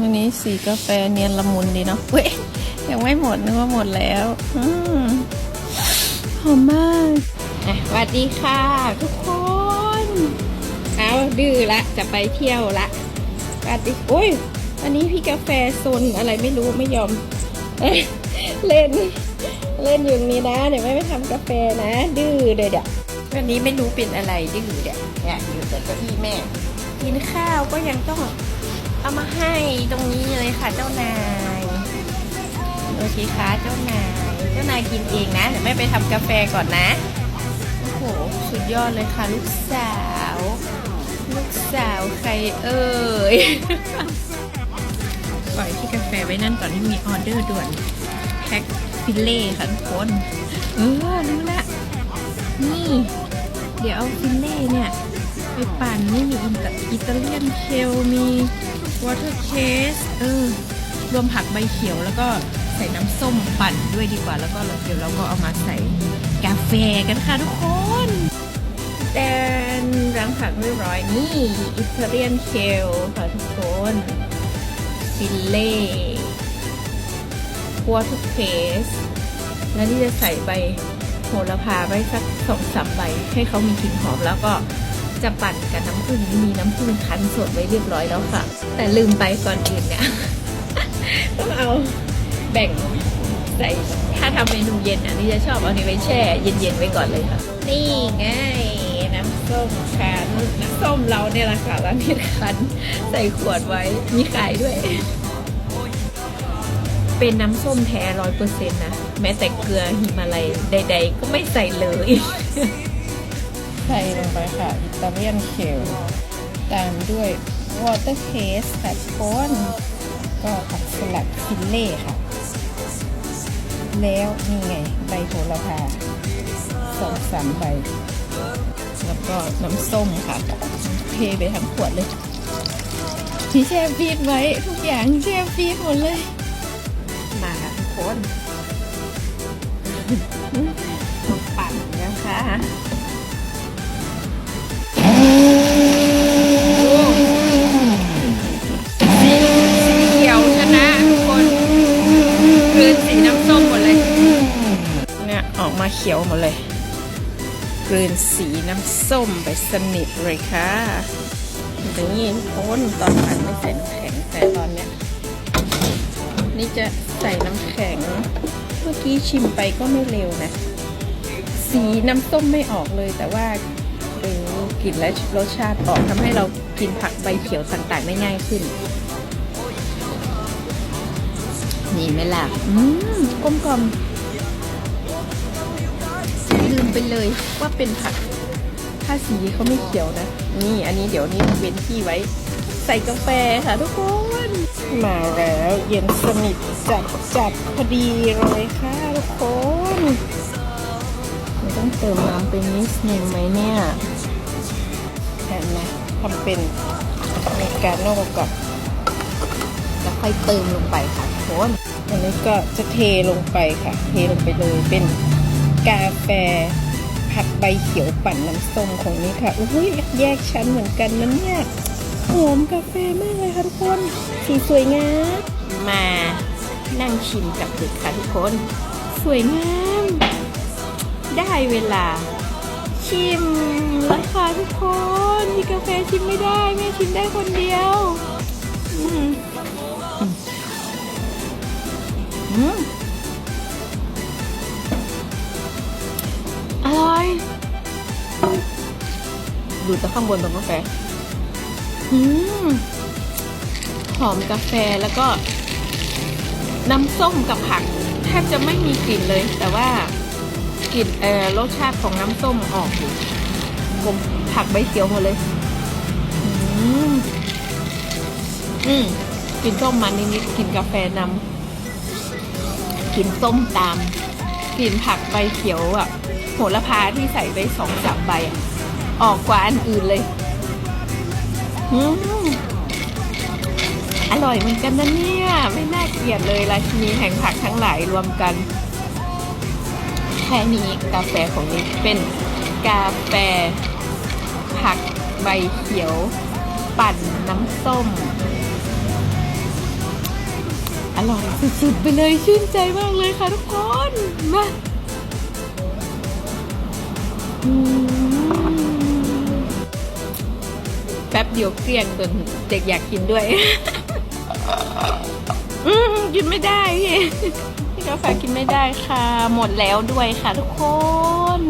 วันนี้สีกาแฟเนียนละมุนดีเนาะเว้ยยังไม่หมดนึกว่าหมดแล้วอืมหอมมากอะสวัสดีค่ะ ทุกคนเอาดื้อละจะไปเที่ยวละสวัสดีโอ้ยวันนี้พี่กาแฟซนอะไรไม่รู้ไม่ยอม เล่น เล่นอยู่นี้นะเดี๋ยวไม่ไปทำกาแฟนะ ดื้อเดี๋ยวเดี๋ยววันนี้ไม่รู้เป็นอะไรดื้อเดี๋ยวเนี่ยอยู่แต่เก้าอี้แม่ กินข้าวก็ยังต้อง เอามาให้ตรงนี้เลยค่ะเจ้านายดูสิคะเจ้านาย เจ้านายกินเองนะเดี๋ยวแม่ไปทำกาแฟก่อนนะโอ้โหสุดยอดเลยค่ะลูกสาว ลูกสาวใครเอ่ยปล่อยที่กาแฟไว้นั่นก่อนที่มีออเดอร์ด่วนแพ็คฟิลเล่ค่ะทุกคนเออรู้ละนี่ เดี๋ยวเอาฟิลเล่เนี่ย ไปปั่นนี่มีอินเตอิตาเลียนเคลมี วอเตอร์เคสเออรวมผักใบเขียวแล้วก็ใส่น้ำส้มปั่นด้วยดีกว่า แล้วก็เดี๋ยวเราก็เอามาใส่กาแฟกันค่ะทุกคนแดนรังผักเรียบร้อยนี่อิตาเลียนเคลค่ะทุกคนฟิลเล่วอเตอร์เคสแล้วนี่จะใส่ใบโหระพาไว้สักสองสามใบให้เขามีกลิ่นหอมแล้วก็ จะปั่นกับน้ำผึ้งมีน้ำผึ้งคั้นสดไว้เรียบร้อยแล้วค่ะ แต่ลืมไปก่อนอื่นเนี่ย ต้องเอาแบ่งใส่ถ้าทำเมนูเย็นอันนี้จะชอบเอานี้ไว้แช่ เย็นๆไว้ก่อนเลยค่ะ นี่ไงน้ำส้มคั้นน้ำส้มเราเนี่ยแหละค่ะแล้วนี่คั้นใส่ขวดไว้มีขายด้วย เป็นน้ำส้มแท้ร้อยเปอร์เซ็นต์นะ แม้แต่เกลือหิมาลัยใด ๆ ก็ไม่ใส่เลย ใส่ลงไปค่ะ อิตาเลียนเคลตามด้วยวอเตอร์เคสค่ะทุกคนก็ผักสลัดฟิลเล่ค่ะ แล้วนี่ไงใบโหระพาสองสามใบ แล้วก็น้ำส้มค่ะ เทไปทั้งขวดเลย ที่แช่ฟีดไว้ทุกอย่างแช่ฟีดหมดเลย มาค่ะทุกคนปั่นนะคะ เขียวหมดเลยกลืนสีน้ำส้มไปสนิทเลยค่ะอย่างนี้ทุกคนตอนปั่นไม่ใส่น้ำแข็งแต่ตอนเนี้ยนี่จะใส่น้ำแข็ง เมื่อกี้ชิมไปก็ไม่เร็วนะ สีน้ำส้มไม่ออกเลยแต่ว่าเออกลิ่นและรสชาติออกทำให้เรากินผักใบเขียวต่างๆได้ง่ายขึ้น นี่ไหมล่ะ อืมกลมกล่อม ลืมไปเลยว่าเป็นผักถ้าสีเขาไม่เขียวนะ นี่อันนี้เดี๋ยวนี้เว้นที่ไว้ ใส่กาแฟค่ะทุกคน มาแล้วเย็นสนิทจัดจัดพอดีเลยค่ะทุกคนต้องเติมน้ำไปนิดนึงไหมเนี่ยแทนนะทำเป็นเมกาโน่กับแล้วค่อยเติมลงไปค่ะทุกคนอันนี้ก็จะเทลงไปค่ะ เทลงไปเลยเป็น กาแฟ ผักใบเขียวปั่นน้ำส้มของนี้ค่ะอุ้ยแยกชั้นเหมือนกันนะเนี่ยหอมกาแฟมากเลยค่ะทุกคนสีสวยงามมานั่งชิมกับเด็กค่ะทุกคน สวยงามได้เวลา ชิมแล้วค่ะทุกคนมีกาแฟชิมไม่ได้แม่ชิมได้คนเดียวอืมอืม ดูจากข้างบนตรงกาแฟอืมหอมกาแฟแล้วก็น้ำส้มกับผักแทบจะไม่มีกลิ่นเลย แต่ว่ากลิ่นเอ่อรสชาติของน้ำส้มออกอยู่กลมผักใบเขียวหมดเลย อืมอืมกลิ่นส้มมันนิดๆกลิ่นกาแฟนำกลิ่นส้มตามกลิ่นผักใบเขียวอะโหระพาที่ใส่ไปสองสามใบอะ ออกกว่าอันอื่นเลยอืมอร่อยเหมือนกันนะเนี่ย ไม่น่าเกลียดเลยราชินีแห่งผักทั้งหลายรวมกัน แค่นี้กาแฟของนี้เป็นกาแฟ ผักใบเขียว ปั่นน้ำส้ม อร่อยสุดๆไปเลยชื่นใจมากเลยค่ะทุกคน มาอื แป๊บเดียวเกลี้ยงจนเด็กอยากกินด้วย อืมกินไม่ได้พี่พี่กาแฟกินไม่ได้ค่ะ หมดแล้วด้วยค่ะทุกคน